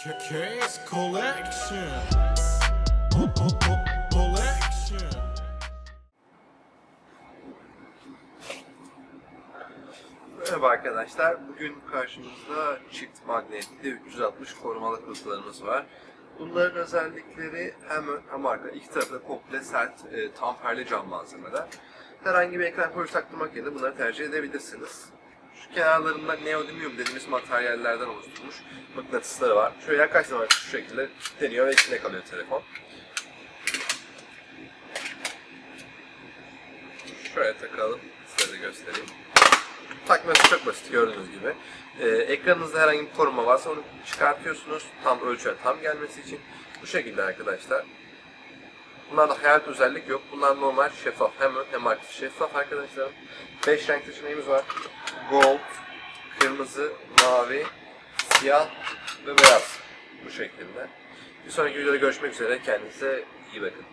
Case collection. Merhaba arkadaşlar. Bugün karşımızda çift magnetli 360 korumalı kutularımız var. Bunların özellikleri hem ön hem arka iki tarafı da komple sert e, tamperli cam malzemeler. Herhangi bir ekran koyucu taktırmak yerine bunları tercih edebilirsiniz. Şu kenarlarında neodymium dediğimiz materyallerden oluşturulmuş mıknatısları var. Şöyle yaklaştığım zaman şu şekilde deniyor ve içinde kalıyor telefon. Şöyle takalım, size de göstereyim. Takması çok basit gördüğünüz gibi. Ee, ekranınızda herhangi bir koruma varsa onu çıkartıyorsunuz. Tam ölçüye tam gelmesi için. Bu şekilde arkadaşlar. Bunlarda hayat özellik yok. Bunlar normal şeffaf. Hem ön hem arka şeffaf arkadaşlar. 5 renk seçeneğimiz var. Gold, kırmızı, mavi, siyah ve beyaz. Bu şekilde. Bir sonraki videoda görüşmek üzere. Kendinize iyi bakın.